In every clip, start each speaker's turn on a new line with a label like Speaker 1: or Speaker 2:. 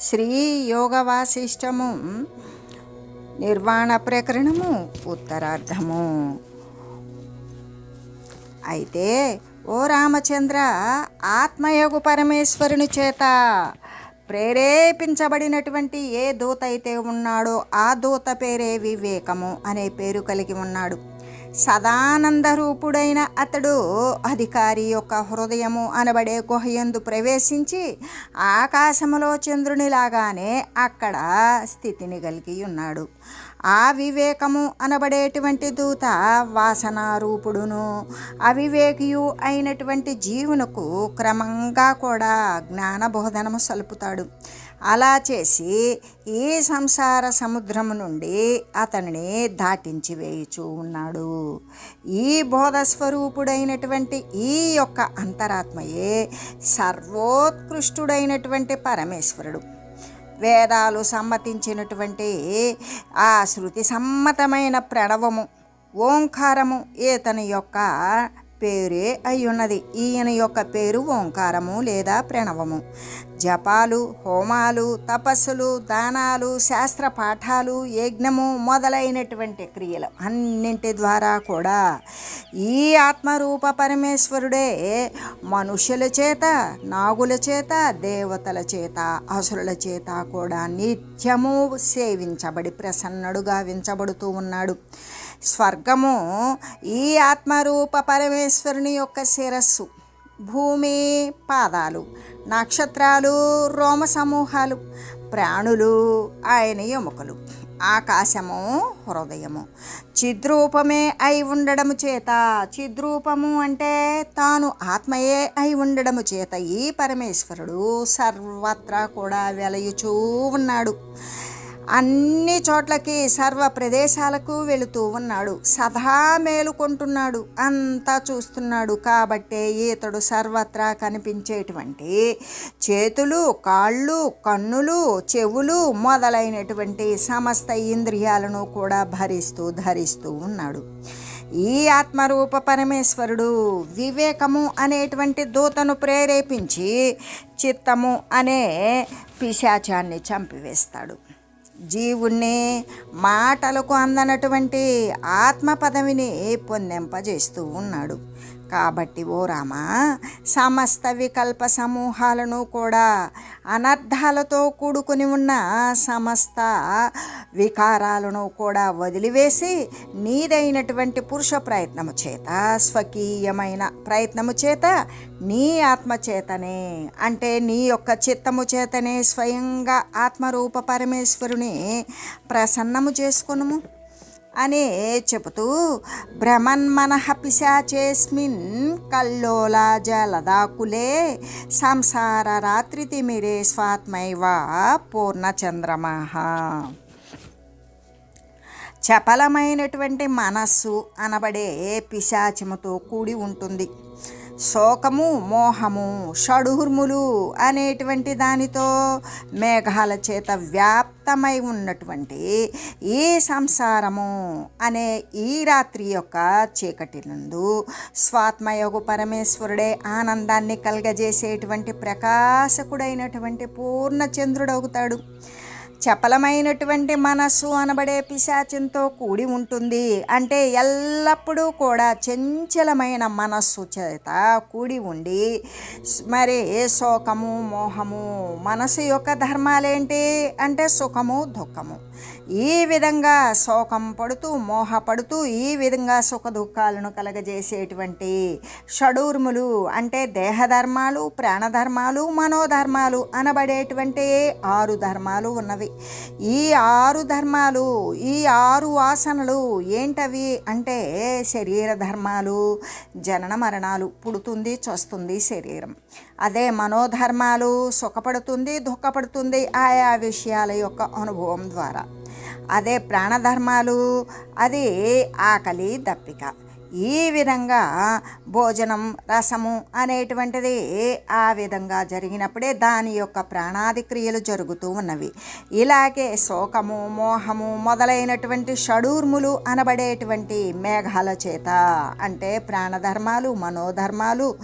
Speaker 1: శ్రీమాన్ శ్రీ యోగవాసిష్టము నిర్వాణ ప్రకరణము ఉత్తరార్ధము. అయితే ఓ రామచంద్ర ఆత్మయోగు పరమేశ్వరుని చేత ప్రేరేపించబడినటువంటి ఏ దూత అయితే ఉన్నాడో ఆ దూత పేరే వివేకము అనే పేరు కలిగి ఉన్నాడు. సదానంద రూపుడైన అతడు అధికారి యొక్క హృదయము అనబడే గుహయందు ప్రవేశించి ఆకాశములో చంద్రునిలాగానే అక్కడ స్థితిని కలిగి ఉన్నాడు ఆ వివేకము అనబడేటువంటి దూత వాసనారూపుడును అవివేకియు అయినటువంటి జీవునకు క్రమంగా కూడా జ్ఞానబోధనము సలుపుతాడు. అలా చేసి ఈ సంసార సముద్రము నుండి అతనిని దాటించి వేయుచూ ఉన్నాడు. ఈ బోధస్వరూపుడైనటువంటి ఈ యొక్క అంతరాత్మయే సర్వోత్కృష్టుడైనటువంటి పరమేశ్వరుడు. వేదాలు సమ్మతించినటువంటి ఆ శృతి సమ్మతమైన ప్రణవము ఓంకారము ఈతని యొక్క పేరే అయ్యున్నది. ఈయన యొక్క పేరు ఓంకారము లేదా ప్రణవము. జపాలు హోమాలు తపస్సులు దానాలు శాస్త్ర పాఠాలు యజ్ఞము మొదలైనటువంటి క్రియలు అన్నింటి ద్వారా కూడా ఈ ఆత్మరూప పరమేశ్వరుడే మనుషుల చేత నాగుల చేత దేవతల చేత అసురుల చేత కూడా నిత్యము సేవించబడి ప్రసన్నుడుగా వించబడుతూ ఉన్నాడు. స్వర్గము ఈ ఆత్మరూప పరమేశ్వరుని యొక్క శిరస్సు భూమి పాదాలు నక్షత్రాలు రోమ సమూహాలు ప్రాణులు ఆయన ఎముకలు ఆకాశము హృదయము. చిద్రూపమే అయి ఉండడము చేత చిద్రూపము అంటే తాను ఆత్మయే అయి ఉండడము చేత ఈ పరమేశ్వరుడు సర్వత్రా కూడా వెలయుచూ ఉన్నాడు. అన్ని చోట్లకి సర్వ ప్రదేశాలకు వెళుతూ ఉన్నాడు. సదా మేలుకొంటున్నాడు. అంతా చూస్తున్నాడు. కాబట్టే ఈతడు సర్వత్రా కనిపించేటువంటి చేతులు కాళ్ళు కన్నులు చెవులు మొదలైనటువంటి సమస్త ఇంద్రియాలను కూడా భరిస్తూ ధరిస్తూ ఉన్నాడు. ఈ ఆత్మరూప పరమేశ్వరుడు వివేకము అనేటువంటి దూతను ప్రేరేపించి చిత్తము అనే పిశాచాన్ని చంపివేస్తాడు. జీవుణ్ణి మాటలకు అందనటువంటి ఆత్మ పదవిని పొందింపజేస్తూ ఉన్నాడు. కాబట్టి ఓ రామ సమస్త వికల్ప సమూహాలను కూడా అనర్థాలతో కూడుకుని ఉన్న సమస్త వికారాలను కూడా వదిలివేసి నీదైనటువంటి పురుష ప్రయత్నము చేత స్వకీయమైన ప్రయత్నము చేత నీ ఆత్మ చేతనే అంటే నీ యొక్క చిత్తము చేతనే స్వయంగా ఆత్మరూప పరమేశ్వరుని ప్రసన్నము చేసుకునుము. అనే చెబుతూ భ్రమన్మనః పిశాచేస్మిన్ కల్లోల జలదాకులే సంసార రాత్రి తిమిరే స్వాత్మైవ పూర్ణచంద్రమః చపలమైనటువంటి మనస్సు అనబడే పిశాచముతో కూడి ఉంటుంది. శోకము మోహము షడుహుర్ములు అనేటువంటి దానితో మేఘాల చేత వ్యాప్తమై ఉన్నటువంటి ఈ సంసారము అనే ఈ రాత్రి యొక్క చీకటి నందు స్వాత్మయోగు పరమేశ్వరుడే ఆనందాన్ని కలగజేసేటువంటి ప్రకాశకుడైనటువంటి పూర్ణచంద్రుడవుతాడు. చపలమైనటువంటి మనస్సు అనబడే పిశాచంతో కూడి ఉంటుంది. అంటే ఎల్లప్పుడూ కూడా చంచలమైన మనస్సు చేత కూడి ఉండి మరి శోకము మోహము మనసు యొక్క ధర్మాలేంటి? అంటే సుఖము దుఃఖము. ఈ విధంగా శోకం పడుతూ మోహపడుతూ ఈ విధంగా సుఖ దుఃఖాలను కలగజేసేటువంటి షడూర్ములు అంటే దేహధర్మాలు ప్రాణధర్మాలు మనోధర్మాలు అనబడేటువంటి ఆరు ధర్మాలు ఉన్నవి. ఈ ఆరు ధర్మాలు ఈ ఆరు వాసనలు ఏంటవి అంటే శరీర ధర్మాలు జనన మరణాలు పుడుతుంది చస్తుంది శరీరం. అదే మనోధర్మాలు సుఖపడుతుంది దుఃఖపడుతుంది ఆయా విషయాల యొక్క అనుభవం ద్వారా. అదే ప్రాణధర్మాలు అది ఆకలి దప్పిక. ఈ విధంగా భోజనం రసము అనేటువంటిది ఆ విధంగా జరిగినప్పుడే దాని యొక్క ప్రాణాది క్రియలు జరుగుతూ ఉన్నవి. ఇలాగే శోకము మోహము మొదలైనటువంటి షడూర్ములు అనబడేటువంటి మేఘాల చేత అంటే ప్రాణధర్మాలు మనోధర్మాలు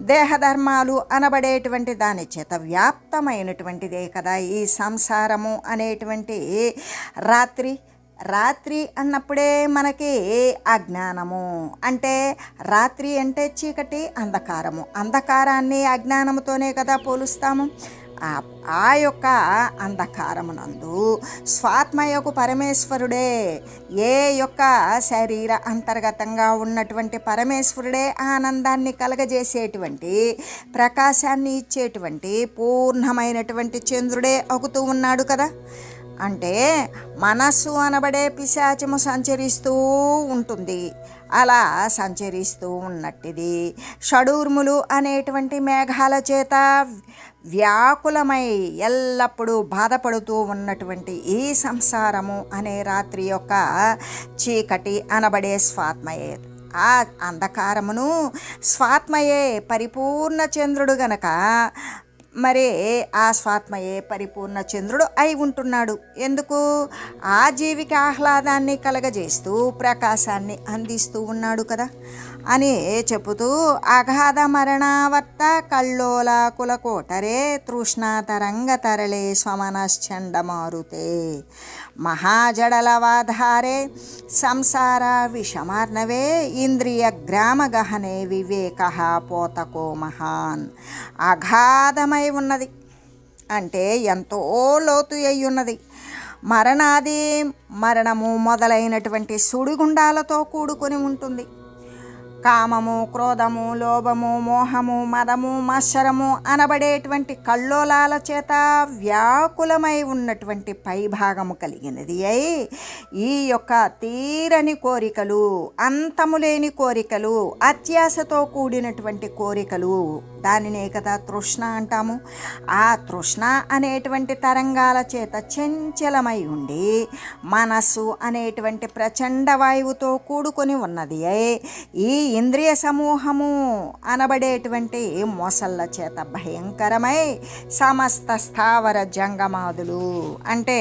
Speaker 1: దేహధర్మాలు అనబడేటువంటి దాని చేత వ్యాప్తమైనటువంటిదే కదా ఈ సంసారము అనేటువంటి రాత్రి రాత్రి అన్నప్పుడే మనకి అజ్ఞానము? అంటే రాత్రి అంటే చీకటి అంధకారము. అంధకారాన్ని అజ్ఞానముతోనే కదా పోలుస్తాము. ఆ- యొక్క అంధకారమునందు స్వాత్మయకు పరమేశ్వరుడే ఏ యొక్క శరీర అంతర్గతంగా ఉన్నటువంటి పరమేశ్వరుడే ఆనందాన్ని కలగజేసేటువంటి ప్రకాశాన్ని ఇచ్చేటువంటి పూర్ణమైనటువంటి చంద్రుడే అవుతూ ఉన్నాడు కదా. అంటే మనస్సు అనబడే పిశాచము సంచరిస్తూ ఉంటుంది. అలా సంచరిస్తూ ఉన్నట్టిది. షడూర్ములు అనేటువంటి మేఘాల చేత వ్యాకులమై ఎల్లప్పుడూ బాధపడుతూ ఉన్నటువంటి ఈ సంసారము అనే రాత్రి యొక్క చీకటి అనబడే స్వాత్మయే. ఆ అంధకారమును స్వాత్మయే పరిపూర్ణ చంద్రుడు గనక మరే ఆ స్వాత్మయే పరిపూర్ణ చంద్రుడు అయి ఉంటున్నాడు? ఎందుకు? ఆ జీవికి ఆహ్లాదాన్ని కలగజేస్తూ ప్రకాశాన్ని అందిస్తూ ఉన్నాడు కదా. అని చెబుతూ అగాధ మరణావర్త కల్లోలాకుల కోటరే తృష్ణాతరంగ తరళే స్వమనశ్చండ మారుతే మహాజడలవాధారే సంసార విషమార్ణవే ఇంద్రియ గ్రామ గహనే వివేక పోతకో మహాన్. అగాధమై ఉన్నది అంటే ఎంతో లోతు అయి ఉన్నది. మరణాది మరణము మొదలైనటువంటి సుడిగుండాలతో కూడుకొని ఉంటుంది. కామము క్రోధము లోభము మోహము మదము మత్సరము అనబడేటువంటి కల్లోలాల చేత వ్యాకులమై ఉన్నటువంటి పైభాగము కలిగినది అయి ఈ యొక్క తీరని కోరికలు అంతము లేని కోరికలు అత్యాశతో కూడినటువంటి కోరికలు దానినే కదా తృష్ణ అంటాము. ఆ తృష్ణ అనేటువంటి తరంగాల చేత చంచలమై ఉండి మనస్సు అనేటువంటి ప్రచండ వాయువుతో కూడుకొని ఉన్నది ఈ ఇంద్రియ సమూహము అనబడేటువంటి మొసళ్ళ చేత భయంకరమై సమస్త స్థావర జంగమాదులు అంటే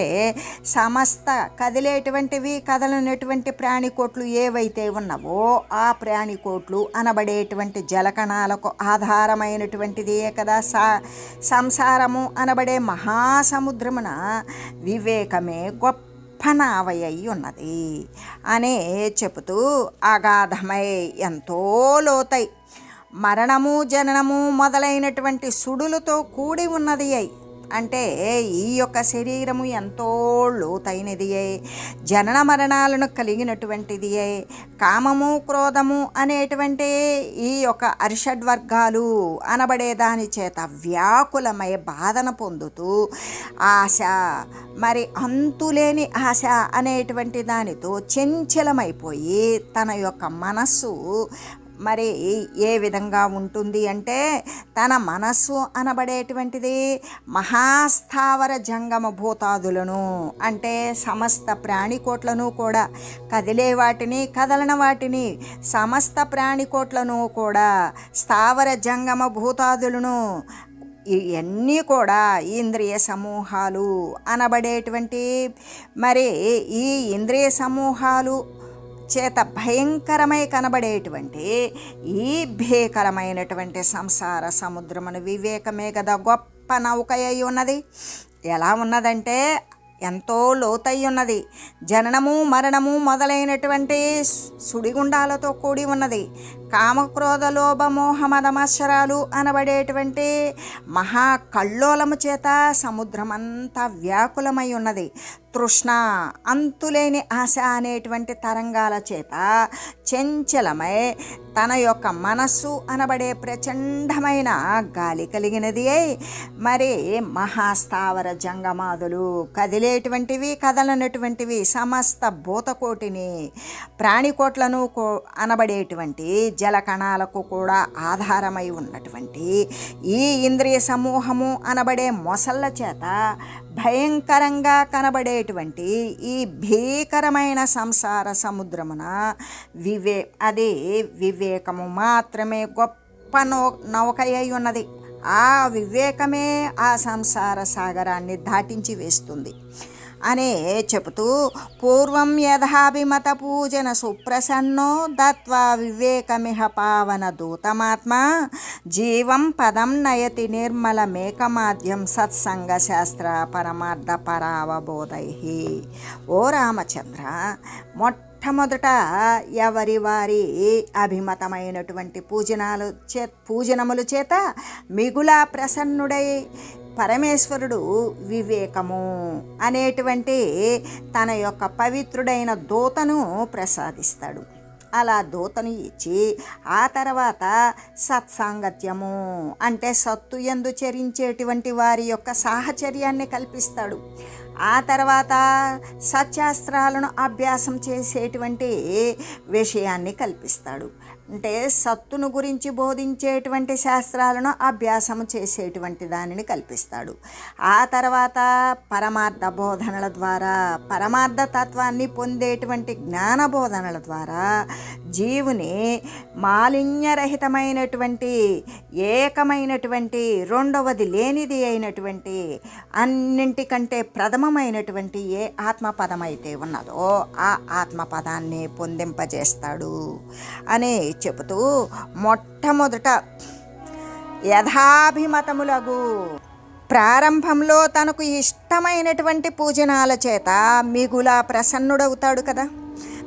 Speaker 1: సమస్త కదిలేటువంటివి కదలనటువంటి ప్రాణికోట్లు ఏవైతే ఉన్నవో ఆ ప్రాణికోట్లు అనబడేటువంటి జలకణాలకు ఆధారమైనటువంటిదే కదా. సా సంసారము అనబడే మహాసముద్రమున వివేకమే గొప్ప నావయ్యి ఉన్నది అనే చెబుతూ అగాధమై ఎంతో లోతై మరణము జననము మొదలైనటువంటి సుడులతో కూడి ఉన్నది అయి అంటే ఈ యొక్క శరీరము ఎంతో లోతైనది జనన మరణాలను కలిగినటువంటిది కామము క్రోధము అనేటువంటి ఈ యొక్క అరిషడ్వర్గాలు అనబడే దాని చేత వ్యాకులమై బాధన పొందుతూ ఆశ మరి అంతులేని ఆశ అనేటువంటి దానితో చెంచలమైపోయి తన యొక్క మనస్సు మరి ఏ విధంగా ఉంటుంది అంటే తన మనస్సు అనబడేటువంటిది మహాస్థావర జంగమ భూతాదులను. అంటే సమస్త ప్రాణికోట్లను కూడా కదిలే వాటిని కదలన వాటిని సమస్త ప్రాణికోట్లను కూడా స్థావర జంగమ భూతాదులను ఇవన్నీ కూడా ఇంద్రియ సమూహాలు అనబడేటువంటి మరి ఈ ఇంద్రియ సమూహాలు చేత భయంకరమై కనబడేటువంటి ఈ భీకరమైనటువంటి సంసార సముద్రమును వివేకమే కదా గొప్ప నౌక అయి ఉన్నది. ఎలా ఉన్నదంటే ఎంతో లోతై ఉన్నది. జననము మరణము మొదలైనటువంటి సుడిగుండాలతో కూడి ఉన్నది. కామక్రోధ లోభ మోహ అనబడేటువంటి మహా కల్లోలము చేత సముద్రమంతా వ్యాకులమై ఉన్నది. తృష్ణ అంతులేని ఆశ అనేటువంటి తరంగాల చేత చెంచలమై తన యొక్క మనస్సు అనబడే ప్రచండమైన గాలి కలిగినది అయి మరి మహాస్థావర జంగమాదులు కదిలేటువంటివి కదలనటువంటివి సమస్త భూతకోటిని ప్రాణికోట్లను కో జల జలకణాలకు కూడా ఆధారమై ఉన్నటువంటి ఈ ఇంద్రియ సమూహము అనబడే మొసళ్ళ చేత భయంకరంగా కనబడేటువంటి ఈ భీకరమైన సంసార సముద్రమున వివే అదే వివేకము మాత్రమే గొప్ప నౌ నౌక అయి ఉన్నది. ఆ వివేకమే ఆ సంసార సాగరాన్ని దాటించి వేస్తుంది. అనే చెబుతూ పూర్వం యథాభిమత పూజన సుప్రసన్నో దత్వా వివేకమిహ పావన దూతమాత్మ జీవం పదం నయతి నిర్మల మేకమాద్యం సత్సంగ శాస్త్ర పరమార్థ పరావబోధై. ఓ రామచంద్ర మొట్టమొదట ఎవరి వారి అభిమతమైనటువంటి పూజనాలు చే పూజనములు చేత మిగులా ప్రసన్నుడై పరమేశ్వరుడు వివేకము అనేటువంటి తన యొక్క పవిత్రుడైన దూతను ప్రసాదిస్తాడు. అలా దూతను ఇచ్చి ఆ తర్వాత సత్సాంగత్యము అంటే సత్తు ఎందు చరించేటువంటి వారి యొక్క సాహచర్యాన్ని కల్పిస్తాడు. ఆ తర్వాత సత్యాస్త్రాలను అభ్యాసం చేసేటువంటి విషయాన్ని కల్పిస్తాడు. అంటే సత్తును గురించి బోధించేటువంటి శాస్త్రాలను అభ్యాసం చేసేటువంటి దానిని కల్పిస్తాడు. ఆ తర్వాత పరమార్థ బోధనల ద్వారా పరమార్థ తత్వాన్ని పొందేటువంటి జ్ఞాన బోధనల ద్వారా జీవుని మాలిన్యరహితమైనటువంటి ఏకమైనటువంటి రెండవది లేనిది అయినటువంటి అన్నింటికంటే ప్రథమమైనటువంటి ఏ ఆత్మపదం అయితే ఉన్నదో ఆ ఆత్మపదాన్ని పొందింపజేస్తాడు అనే చెబుతూ మొట్టమొదట యథాభిమతములగు. ప్రారంభంలో తనకు ఇష్టమైనటువంటి పూజనాల చేత మిగులా ప్రసన్నుడవుతాడు కదా.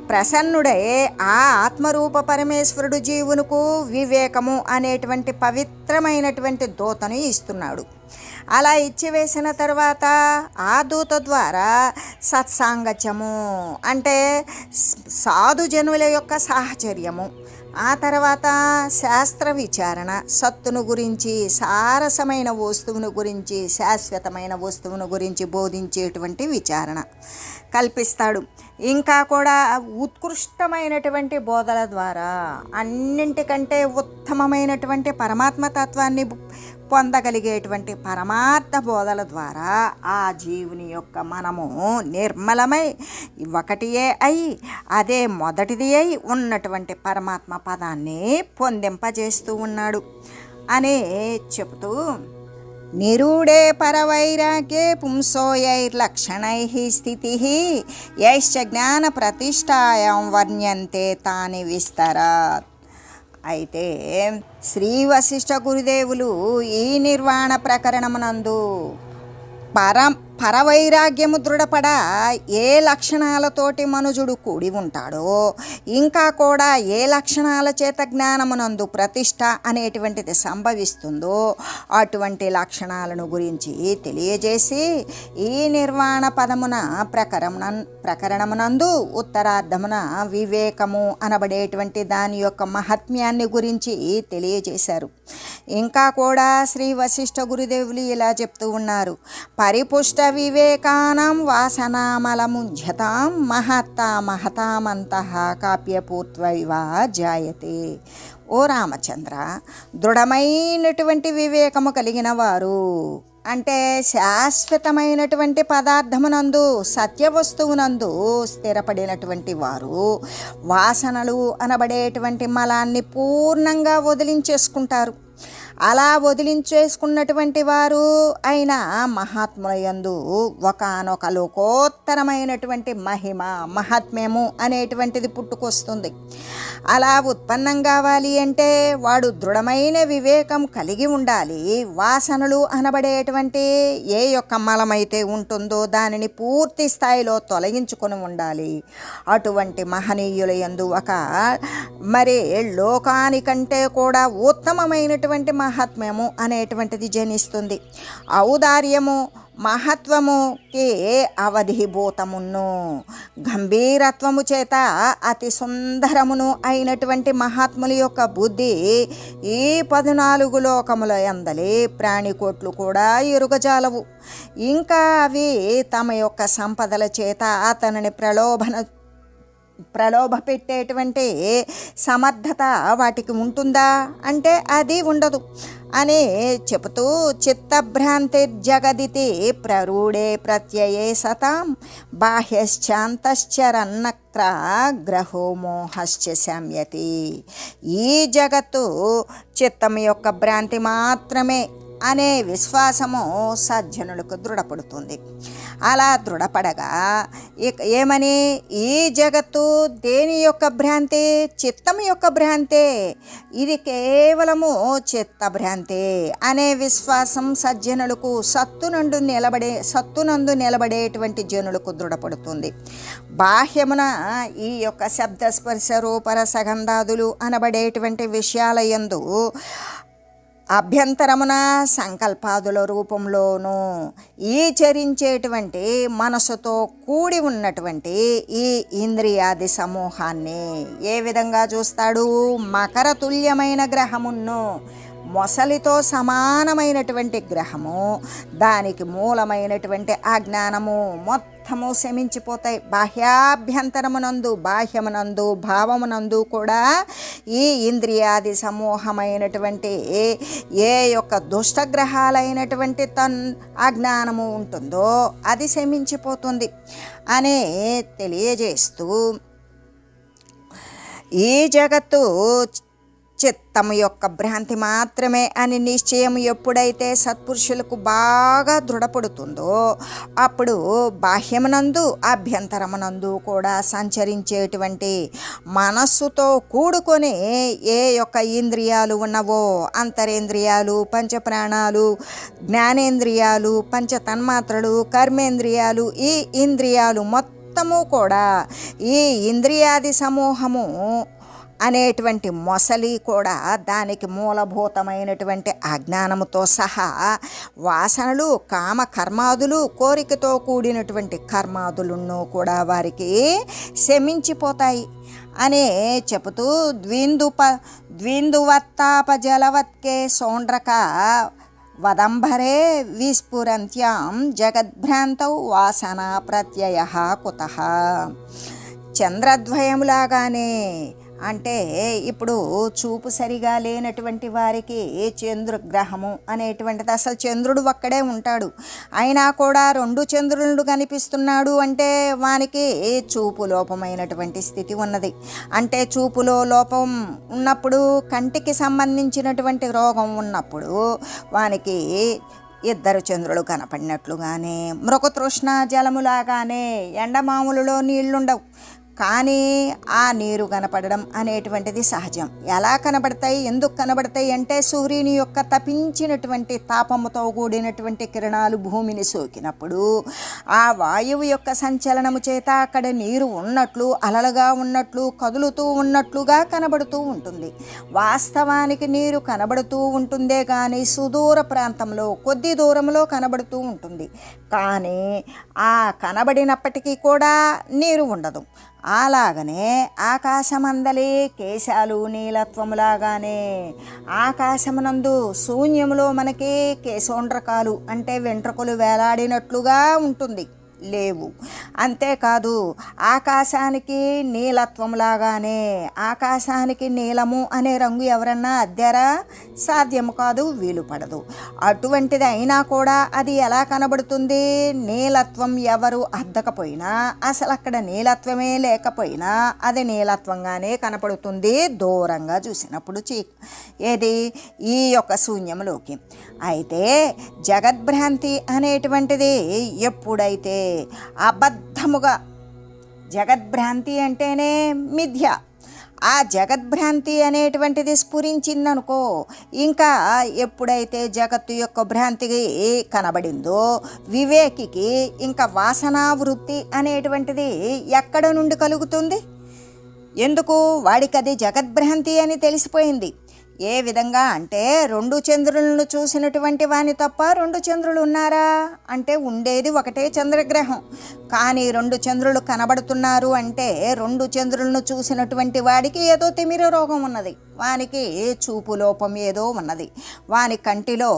Speaker 1: ప్రసన్నుడై ఆ ఆత్మరూప పరమేశ్వరుడు జీవునకు వివేకము అనేటువంటి పవిత్రమైనటువంటి దూతను ఇస్తున్నాడు. అలా ఇచ్చివేసిన తర్వాత ఆ దూత ద్వారా సత్సాంగత్యము అంటే సాధుజనుల యొక్క సాహచర్యము ఆ తర్వాత శాస్త్ర విచారణ సత్తును గురించి సారసమైన వస్తువును గురించి శాశ్వతమైన వస్తువును గురించి బోధించేటువంటి విచారణ కల్పిస్తాడు. ఇంకా కూడా ఉత్కృష్టమైనటువంటి బోధల ద్వారా అన్నింటికంటే ఉత్తమమైనటువంటి పరమాత్మ తత్వాన్ని పొందగలిగేటువంటి పరమార్థ బోధల ద్వారా ఆ జీవుని యొక్క మనము నిర్మలమై ఒకటియే అయి అదే మొదటిది అయి ఉన్నటువంటి పరమాత్మ పదాన్ని పొందింపజేస్తూ ఉన్నాడు. అనే చెబుతూ నిరూఢే పరవైరాగ్యే పుంసోయైర్లక్షణై స్థితి యైశ్చ జ్ఞాన ప్రతిష్టాయం వర్ణ్యంతే తాని విస్తరాత్. అయితే శ్రీ వశిష్ఠ గురుదేవులు ఈ నిర్వాణ ప్రకరణమునందు పరం పరవైరాగ్యము దృఢపడ ఏ లక్షణాలతోటి మనుజుడు కూడి ఉంటాడో ఇంకా కూడా ఏ లక్షణాల చేత జ్ఞానమునందు ప్రతిష్ట అనేటువంటిది సంభవిస్తుందో అటువంటి లక్షణాలను గురించి తెలియజేసి ఈ నిర్వాణ పదమున ప్రకరమున ప్రకరణమునందు ఉత్తరార్ధమున వివేకము అనబడేటువంటి దాని యొక్క మహాత్మ్యాన్ని గురించి తెలియజేశారు. ఇంకా కూడా శ్రీ వశిష్ఠ గురుదేవులు ఇలా చెప్తూ ఉన్నారు. పరిపుష్ట వివేకానం వాసనామలముంజతాం మహత్తా మహతామంత కాప్యపూర్త్వైవా జాయతే. ఓ రామచంద్ర దృఢమైనటువంటి వివేకము కలిగిన వారు అంటే శాశ్వతమైనటువంటి పదార్థమునందు సత్య వస్తువునందు స్థిరపడినటువంటి వారు. వాసనలు అనబడేటువంటి మలాన్ని పూర్ణంగా వదిలించేసుకుంటారు. అలా వదిలించేసుకున్నటువంటి వారు అయిన మహాత్ముల యందు ఒకనొక లోకోత్తరమైనటువంటి మహిమ మహాత్మ్యము అనేటువంటిది పుట్టుకొస్తుంది. అలా ఉత్పన్నం కావాలి అంటే వాడు దృఢమైన వివేకం కలిగి ఉండాలి. వాసనలు అనబడేటువంటి ఏ యొక్క మలమైతే ఉంటుందో దానిని పూర్తి స్థాయిలో తొలగించుకొని ఉండాలి. అటువంటి మహనీయుల ఎందు ఒక మరి లోకానికంటే కూడా ఉత్తమమైనటువంటి మహాత్మ్యము అనేటువంటిది జనిస్తుంది. ఔదార్యము మహత్వముకి అవధిభూతమును గంభీరత్వము చేత అతి సుందరమును అయినటువంటి మహాత్ముల యొక్క బుద్ధి ఈ పద్నాలుగు లోకముల ఎందలి ప్రాణికోట్లు కూడా ఎరుగజాలవు. ఇంకా అవి తమ యొక్క సంపదల చేత అతనిని ప్రలోభన ప్రలోభ పెట్టేటువంటి సమర్థత వాటికి ఉంటుందా? అంటే అది ఉండదు. అని చెబుతూ చిత్తభ్రాంతి జగదితి ప్రరూఢే ప్రత్యయే సతాం. బాహ్యశ్చాంతశ్చరన్నక్ర గ్రహో మోహశ్చ శమ్యతి. ఈ జగత్తు చిత్తం యొక్క భ్రాంతి మాత్రమే. అనే విశ్వాసము సజ్జనులకు దృఢపడుతుంది. అలా దృఢపడగా ఇక ఏమని? ఈ జగత్తు దేని యొక్క భ్రాంతి? చిత్తం యొక్క భ్రాంతే? ఇది కేవలము చిత్త భ్రాంతే అనే విశ్వాసం సజ్జనులకు సత్తునందు నిలబడే సత్తునందు నిలబడేటువంటి జనులకు దృఢపడుతుంది. బాహ్యమున ఈ యొక్క శబ్దస్పర్శ రూపరసగంధాదులు అనబడేటువంటి విషయాల యందు అభ్యంతరమున సంకల్పాదుల రూపంలోనూ ఈ చరించేటువంటి మనసుతో కూడి ఉన్నటువంటి ఈ ఇంద్రియాది సమూహాన్ని ఏ విధంగా చూస్తాడు? మకరతుల్యమైన గ్రహమును మొసలితో సమానమైనటువంటి గ్రహము దానికి మూలమైనటువంటి అజ్ఞానము మొత్తము శమించిపోతాయి. బాహ్యాభ్యంతరమునందు బాహ్యమునందు భావమునందు కూడా ఈ ఇంద్రియాది సమూహమైనటువంటి ఏ యొక్క దుష్టగ్రహాలైనటువంటి తన్ అజ్ఞానము ఉంటుందో అది శమించిపోతుంది అనే తెలియజేస్తూ ఈ జగత్తు చిత్తము యొక్క భ్రాంతి మాత్రమే అని నిశ్చయం ఎప్పుడైతే సత్పురుషులకు బాగా దృఢపడుతుందో అప్పుడు బాహ్యమునందు అభ్యంతరమునందు కూడా సంచరించేటువంటి మనస్సుతో కూడుకొని ఏ యొక్క ఇంద్రియాలు ఉన్నవో అంతరేంద్రియాలు పంచప్రాణాలు జ్ఞానేంద్రియాలు పంచతన్మాత్రలు కర్మేంద్రియాలు ఈ ఇంద్రియాలు మొత్తము కూడా ఈ ఇంద్రియాది సమూహము అనేటువంటి మొసలి కూడా దానికి మూలభూతమైనటువంటి అజ్ఞానముతో సహా వాసనలు కామ కర్మాదులు కోరికతో కూడినటువంటి కర్మాదులను కూడా వారికి శమించిపోతాయి అనే చెబుతూ ద్విందుప ద్విందువత్తాప జలవత్కే సౌండ్రక వదంబరే విస్ఫురంత్యాం జగద్భ్రాంతౌ వాసన ప్రత్యయ కుత. చంద్రద్వయములాగానే అంటే ఇప్పుడు చూపు సరిగా లేనటువంటి వారికి చంద్రగ్రహము అనేటువంటిది. అసలు చంద్రుడు ఒక్కడే ఉంటాడు. అయినా కూడా రెండు చంద్రుడు కనిపిస్తున్నాడు అంటే వానికి చూపు లోపమైనటువంటి స్థితి ఉన్నది. అంటే చూపులో లోపం ఉన్నప్పుడు కంటికి సంబంధించినటువంటి రోగం ఉన్నప్పుడు వానికి ఇద్దరు చంద్రులు కనపడినట్లుగానే మృగతృష్ణ జలములాగానే ఎండమాములలో నీళ్ళుండవు. కానీ ఆ నీరు కనపడడం అనేటువంటిది సహజం. ఎలా కనబడతాయి? ఎందుకు కనబడతాయి అంటే సూర్యుని యొక్క తపించినటువంటి తాపముతో కూడినటువంటి కిరణాలు భూమిని సోకినప్పుడు ఆ వాయువు యొక్క సంచలనము చేత అక్కడ నీరు ఉన్నట్లు అలలుగా ఉన్నట్లు కదులుతూ ఉన్నట్లుగా కనబడుతూ ఉంటుంది. వాస్తవానికి నీరు కనబడుతూ ఉంటుందే కానీ సుదూర ప్రాంతంలో కొద్ది దూరంలో కనబడుతూ ఉంటుంది. కానీ ఆ కనబడినప్పటికీ కూడా నీరు ఉండదు. అలాగనే ఆకాశమందలి కేశాలు నీలత్వములాగానే. ఆకాశమునందు శూన్యములో మనకి కేశోండ్రకాలు అంటే వెంట్రుకలు వేలాడినట్లుగా ఉంటుంది. లేవు. అంతేకాదు ఆకాశానికి నీలత్వంలాగానే ఆకాశానికి నీలము అనే రంగు ఎవరన్నా అద్దారా? సాధ్యము కాదు వీలు పడదు. అటువంటిది అయినా కూడా అది ఎలా కనబడుతుంది? నీలత్వం ఎవరు అద్దకపోయినా అసలు అక్కడ నీలత్వమే లేకపోయినా అది నీలత్వంగానే కనపడుతుంది దూరంగా చూసినప్పుడు చీ ఏది? ఈ యొక్క శూన్యంలోకి అయితే జగద్భ్రాంతి అనేటువంటిది ఎప్పుడైతే అబద్ధముగా. జగద్భ్రాంతి అంటేనే మిథ్య. ఆ జగద్భ్రాంతి అనేటువంటిది స్ఫురించిందనుకో ఇంకా ఎప్పుడైతే జగత్తు యొక్క భ్రాంతి కనబడిందో వివేకికి ఇంకా వాసనా వృత్తి అనేటువంటిది ఎక్కడ నుండి కలుగుతుంది? ఎందుకు? వాడికి అది జగద్భ్రాంతి అని తెలిసిపోయింది. ఏ విధంగా అంటే రెండు చంద్రులను చూసినటువంటి వాని తప్ప రెండు చంద్రులు ఉన్నారా? అంటే ఉండేది ఒకటే చంద్రగ్రహం. కానీ రెండు చంద్రులు కనబడుతున్నారు అంటే రెండు చంద్రులను చూసినటువంటి వాడికి ఏదో తిమిర రోగం ఉన్నది. వానికి చూపు లోపం ఏదో ఉన్నది. వాని కంటిలో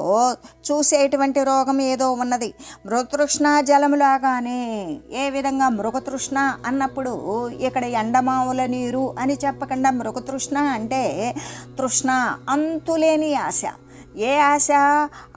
Speaker 1: చూసేటువంటి రోగం ఏదో ఉన్నది. మృతృష్ణ జలములాగానే ఏ విధంగా మృగతృష్ణ అన్నప్పుడు ఇక్కడ ఎండమావుల నీరు అని చెప్పకుండా మృగతృష్ణ అంటే తృష్ణ అంతులేని ఆశ. ఏ ఆశ?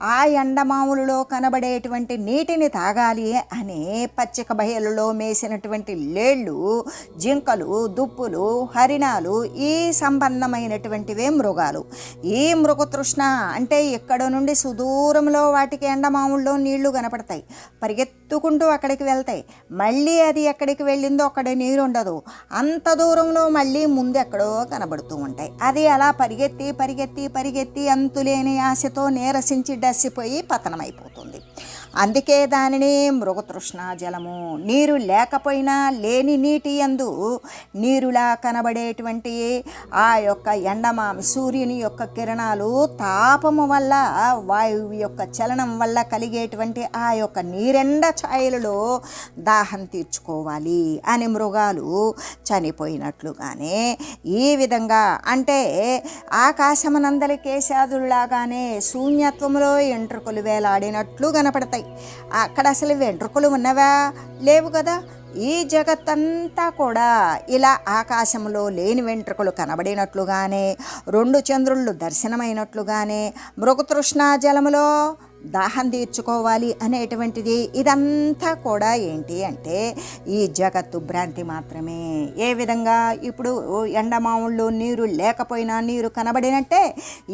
Speaker 1: ఆ ఎండమావులలో కనబడేటువంటి నీటిని తాగాలి అని పచ్చిక బయలులో మేసినటువంటి లేళ్ళు జింకలు దుప్పులు హరిణాలు ఈ సంబంధమైనటువంటివే మృగాలు. ఈ మృగతృష్ణ అంటే ఇక్కడ నుండి సుదూరంలో వాటికి ఎండమావుల్లో నీళ్ళు కనపడతాయి. పరిగెత్తుకుంటూ అక్కడికి వెళ్తాయి. మళ్ళీ అది ఎక్కడికి వెళ్ళిందో అక్కడ నీరు ఉండదు. అంత దూరంలో మళ్ళీ ముందు ఎక్కడో కనబడుతూ ఉంటాయి. అది అలా పరిగెత్తి పరిగెత్తి పరిగెత్తి అంతులేని ఆశతో నీరసించి డస్సిపోయి పతనమైపోతుంది. అందుకే దానిని మృగతృష్ణ జలము. నీరు లేకపోయినా లేని నీటి యందు నీరులా కనబడేటువంటి ఆ యొక్క ఎండమా సూర్యుని యొక్క కిరణాలు తాపము వల్ల వాయువు యొక్క చలనం వల్ల కలిగేటువంటి ఆ యొక్క నీరెండ ఛాయలలో దాహం తీర్చుకోవాలి అని మృగాలు చనిపోయినట్లుగానే ఈ విధంగా అంటే ఆకాశమనందలి కేశాదులాగానే శూన్యత్వంలో ఎంట్రుకలు వేలాడినట్లు కనపడతాయి. అక్కడ అసలు వెంట్రుకలు ఉన్నవా? లేవు కదా. ఈ జగత్తంతా కూడా ఇలా ఆకాశంలో లేని వెంట్రుకలు కనబడినట్లుగానే రెండు చంద్రుళ్ళు దర్శనమైనట్లుగానే మృగతృష్ణా జలములో దాహం తీర్చుకోవాలి అనేటువంటిది ఇదంతా కూడా ఏంటి అంటే ఈ జగత్తు భ్రాంతి మాత్రమే. ఏ విధంగా ఇప్పుడు ఎండమావుల్లో నీరు లేకపోయినా నీరు కనబడినట్టే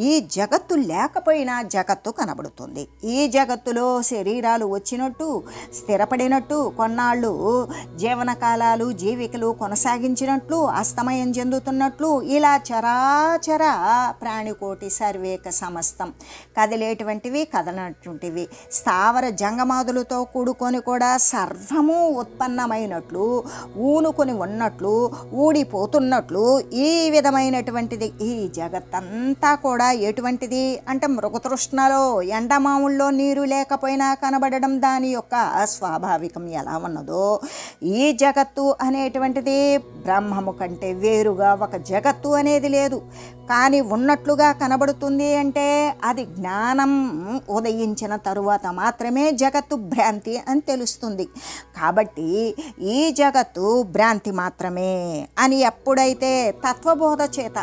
Speaker 1: ఈ జగత్తు లేకపోయినా జగత్తు కనబడుతుంది. ఈ జగత్తులో శరీరాలు వచ్చినట్టు స్థిరపడినట్టు కొన్నాళ్ళు జీవనకాలాలు జీవికలు కొనసాగించినట్లు అస్తమయం చెందుతున్నట్లు ఇలా చరాచర ప్రాణికోటి సర్వేక సమస్తం కదిలేటువంటివి కదలనటువంటివి స్థావర జంగమాదులతో కూడుకొని కూడా సర్వము ఉత్పన్నమైనట్లు ఊనుకొని ఉన్నట్లు ఊడిపోతున్నట్లు ఈ విధమైనటువంటిది. ఈ జగత్తంతా కూడా ఎటువంటిది? అంటే మృగతృష్ణలో ఎండమాముల్లో నీరు లేకపోయినా కనబడడం దాని యొక్క స్వాభావికం ఎలా ఉన్నదో. ఈ జగత్తు అనేటువంటిది బ్రహ్మము కంటే వేరుగా ఒక జగత్తు అనేది లేదు. కానీ ఉన్నట్లుగా కనబడుతుంది అంటే అది జ్ఞానం ఉదయించిన తరువాత మాత్రమే జగత్తు భ్రాంతి అని తెలుస్తుంది. కాబట్టి ఈ జగత్తు భ్రాంతి మాత్రమే అని ఎప్పుడైతే తత్వబోధ చేత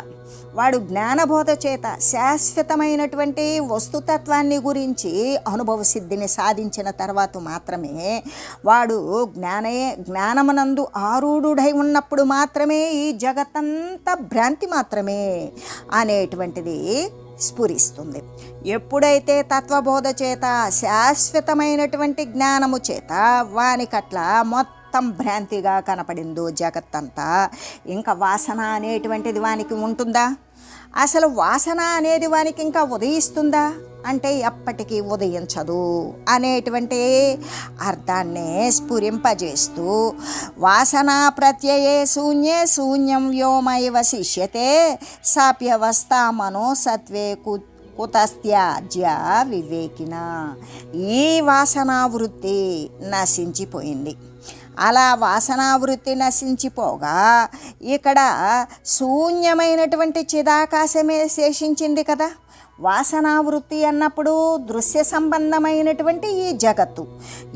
Speaker 1: వాడు జ్ఞానబోధ చేత శాశ్వతమైనటువంటి వస్తుతత్వాన్ని గురించి అనుభవ సిద్ధిని సాధించిన తర్వాత మాత్రమే వాడు జ్ఞానే జ్ఞానమునందు ఆరూఢుడై ఉన్నప్పుడు మాత్రమే ఈ జగత్తంతా భ్రాంతి మాత్రమే అనేటువంటిది స్ఫురిస్తుంది. ఎప్పుడైతే తత్వబోధ చేత శాశ్వతమైనటువంటి జ్ఞానము చేత వానికట్ల మొత్తం భ్రాంతిగా కనపడిందో జగత్తంతా ఇంకా వాసన అనేటువంటిది వానికి ఉంటుందా? అసలు వాసన అనేది వానికి ఇంకా ఉదయిస్తుందా? అంటే ఎప్పటికీ ఉదయించదు అనేటువంటి అర్థాన్నే స్ఫురింపజేస్తూ వాసన ప్రత్యయే శూన్యే శూన్యం వ్యోమైవ శిష్యతే సాప్యవస్థ మనోసత్వే కు కుతస్త్యాజ్య వివేకిన. ఈ వాసనా వృత్తి నశించిపోయింది. అలా వాసనావృత్తి నశించిపోగా ఇక్కడ శూన్యమైనటువంటి చిదాకాశమే శేషించింది కదా. వాసనావృత్తి అన్నప్పుడు దృశ్య సంబంధమైనటువంటి ఈ జగత్తు.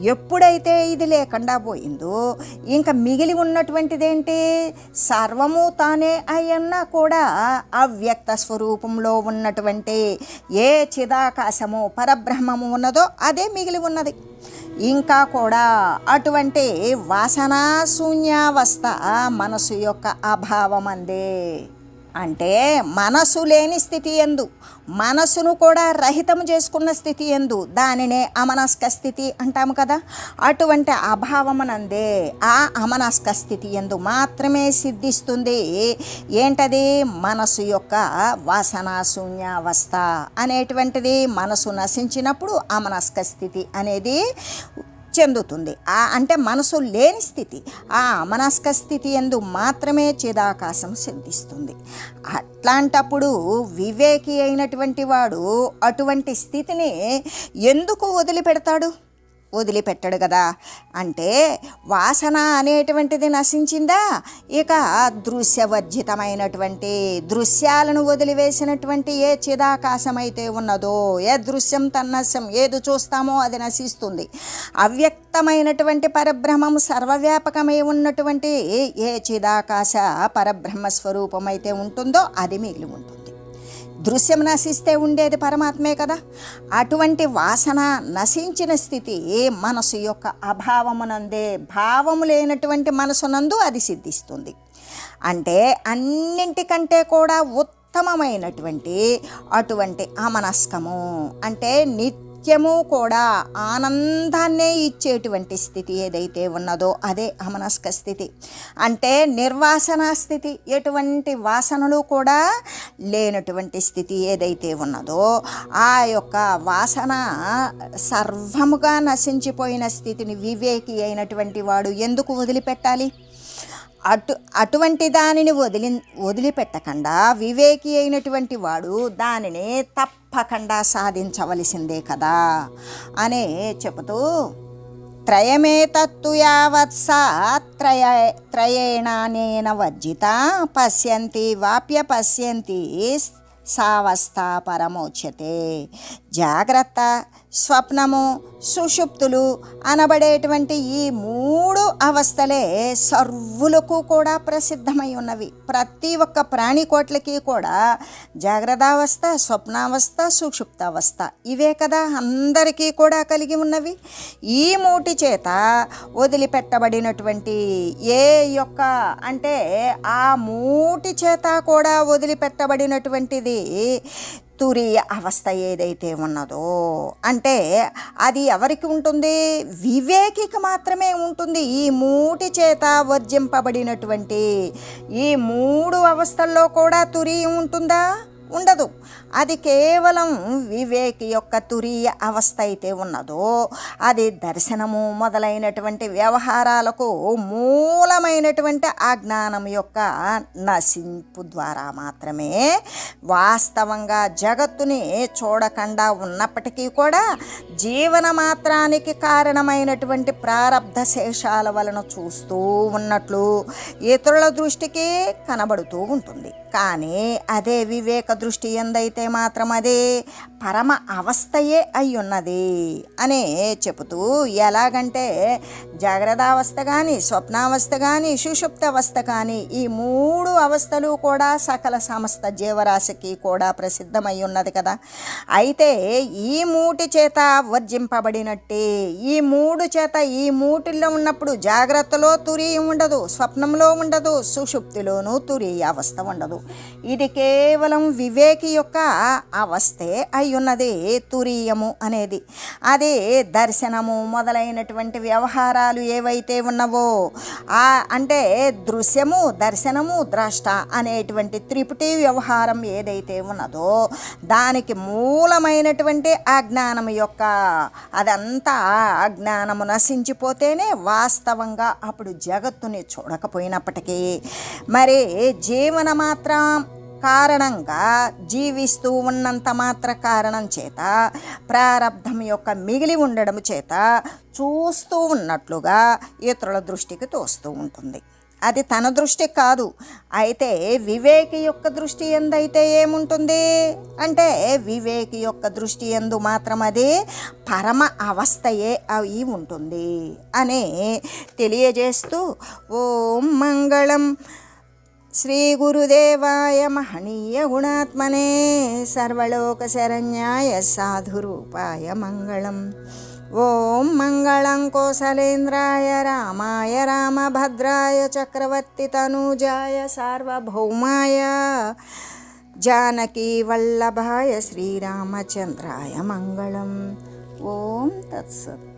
Speaker 1: ఎప్పుడైతే ఇది లేకుండా పోయిందో ఇంకా మిగిలి ఉన్నటువంటిదేంటి? సర్వము తానే అయ్యన్నా కూడా అవ్యక్త స్వరూపంలో ఉన్నటువంటి ఏ చిదాకాశము పరబ్రహ్మము ఉన్నదో అదే మిగిలి ఉన్నది. ఇంకా కూడా అటువంటి వాసనా శూన్యావస్థ మనసు యొక్క అభావం అందే అంటే మనసు లేని స్థితి ఎందు మనసును కూడా రహితం చేసుకున్న స్థితి ఎందు దానినే అమనస్క స్థితి అంటాము కదా. అటువంటి అభావమనందే ఆ అమనస్క స్థితి ఎందు మాత్రమే సిద్ధిస్తుంది. ఏంటది? మనసు యొక్క వాసనాశూన్యావస్థ అనేటువంటిది మనసు నశించినప్పుడు అమనస్క స్థితి అనేది చెందుతుంది. ఆ అంటే మనసు లేని స్థితి ఆ అమనస్క స్థితి ఎందు మాత్రమే చిదాకాశం సిద్ధిస్తుంది. అట్లాంటప్పుడు వివేకి అయినటువంటి వాడు అటువంటి స్థితిని ఎందుకు వదిలిపెడతాడు? వదిలిపెట్టడు కదా. అంటే వాసన అనేటువంటిది నశించిందా? ఇక దృశ్యవర్జితమైనటువంటి దృశ్యాలను వదిలివేసినటువంటి ఏ చిదాకాశం అయితే ఉన్నదో ఏ దృశ్యం తన్నస్యం ఏది చూస్తామో అది నశిస్తుంది. అవ్యక్తమైనటువంటి పరబ్రహ్మం సర్వవ్యాపకమై ఉన్నటువంటి ఏ చిదాకాశ పరబ్రహ్మ స్వరూపం అయితే ఉంటుందో అది మిగిలి ఉంటుంది. దృశ్యం నశిస్తే ఉండేది పరమాత్మే కదా. అటువంటి వాసన నశించిన స్థితి మనసు యొక్క అభావమునందే భావము లేనటువంటి మనసునందు అది సిద్ధిస్తుంది. అంటే అన్నింటికంటే కూడా ఉత్తమమైనటువంటి అటువంటి అమనస్కము అంటే నిత్యము కూడా ఆనందాన్నే ఇచ్చేటువంటి స్థితి ఏదైతే ఉన్నదో అదే అమనస్క స్థితి. అంటే నిర్వాసన స్థితి ఎటువంటి వాసనలు కూడా లేనటువంటి స్థితి ఏదైతే ఉన్నదో ఆ యొక్క వాసన సర్వముగా నశించిపోయిన స్థితిని వివేకి అయినటువంటి వాడు ఎందుకు వదిలిపెట్టాలి? అటు అటువంటి దానిని వదిలి వదిలిపెట్టకుండా వివేకి అయినటువంటి వాడు దానిని తప్పకుండా సాధించవలసిందే కదా అనే చెబుతూ త్రయమే తత్తు యావత్స త్రయ త్రయేణానేన వర్జిత పశ్యంతి వాప్య పశ్యంతి సావస్థ పరమోచ్యతే. జాగ్రత్త. స్వప్నము సుషుప్తులు అనబడేటువంటి ఈ మూడు అవస్థలే సర్వులకు కూడా ప్రసిద్ధమై ఉన్నవి. ప్రతి ఒక్క ప్రాణికోట్లకి కూడా జాగ్రత్తావస్థ స్వప్నావస్థ సుషుప్తావస్థ ఇవే కదా అందరికీ కూడా కలిగి ఉన్నవి. ఈ మూటి చేత వదిలిపెట్టబడినటువంటి ఏ యొక్క అంటే ఆ మూటి చేత కూడా వదిలిపెట్టబడినటువంటిది తురి అవస్థ ఏదైతే ఉన్నదో అంటే అది ఎవరికి ఉంటుంది? వివేకికి మాత్రమే ఉంటుంది. ఈ మూటి చేత వర్జింపబడినటువంటి ఈ మూడు అవస్థల్లో కూడా తురి ఉంటుందా? ఉండదు. అది కేవలం వివేకి యొక్క తురీయ అవస్థ అయితే ఉన్నదో అది దర్శనము మొదలైనటువంటి వ్యవహారాలకు మూలమైనటువంటి ఆ జ్ఞానం యొక్క నశింపు ద్వారా మాత్రమే వాస్తవంగా జగత్తుని చూడకుండా ఉన్నప్పటికీ కూడా జీవన మాత్రానికి కారణమైనటువంటి ప్రారబ్ధ శేషాల వలన చూస్తూ ఉన్నట్లు ఇతరుల దృష్టికి కనబడుతూ ఉంటుంది. కానీ అదే వివేక దృష్టి ఎందైతే మాత్రం అదే పరమ అవస్థయే అయి ఉన్నది అనే చెబుతూ ఎలాగంటే జాగ్రత్తావస్థ కానీ స్వప్నావస్థ కానీ సుషుప్త అవస్థ కానీ ఈ మూడు అవస్థలు కూడా సకల సమస్త జీవరాశికి కూడా ప్రసిద్ధమై ఉన్నది కదా. అయితే ఈ మూటి చేత వర్జింపబడినట్టే ఈ మూడు చేత ఈ మూటిల్లో ఉన్నప్పుడు జాగ్రత్తలో తురీయం ఉండదు స్వప్నంలో ఉండదు సుషుప్తిలోనూ తురీయ అవస్థ ఉండదు. ఇది కేవలం వివేకి యొక్క అవస్థే అయి ఉన్నది తురీయము అనేది. అది దర్శనము మొదలైనటువంటి వ్యవహారాలు ఏవైతే ఉన్నవో ఆ అంటే దృశ్యము దర్శనము ద్రష్ట అనేటువంటి త్రిపుటి వ్యవహారం ఏదైతే ఉన్నదో దానికి మూలమైనటువంటి అజ్ఞానం యొక్క అదంతా అజ్ఞానము నశించిపోతేనే వాస్తవంగా అప్పుడు జగత్తుని చూడకపోయినప్పటికీ మరి జీవన మాత్రం కారణంగా జీవిస్తూ ఉన్నంత మాత్ర కారణం చేత ప్రారంధం యొక్క మిగిలి ఉండడం చేత చూస్తూ ఉన్నట్లుగా ఇతరుల దృష్టికి తోస్తూ ఉంటుంది. అది తన దృష్టి కాదు. అయితే వివేకి యొక్క దృష్టి ఎందైతే ఏముంటుంది? అంటే వివేకి యొక్క దృష్టి ఎందు మాత్రం అది పరమ అవస్థయే అయి ఉంటుంది. అని తెలియజేస్తూ ఓం మంగళం. श्रीगुरुदेवाय महणीयगुणात्मने सर्वलोकशरण्याय साधुरूपाय मङ्गलम् ॐ मङ्गलङ्कोसलेन्द्राय रामाय रामभद्राय चक्रवर्तितनूजाय सार्वभौमाय जानकीवल्लभाय श्रीरामचन्द्राय मङ्गलम् ॐ तत्सत्।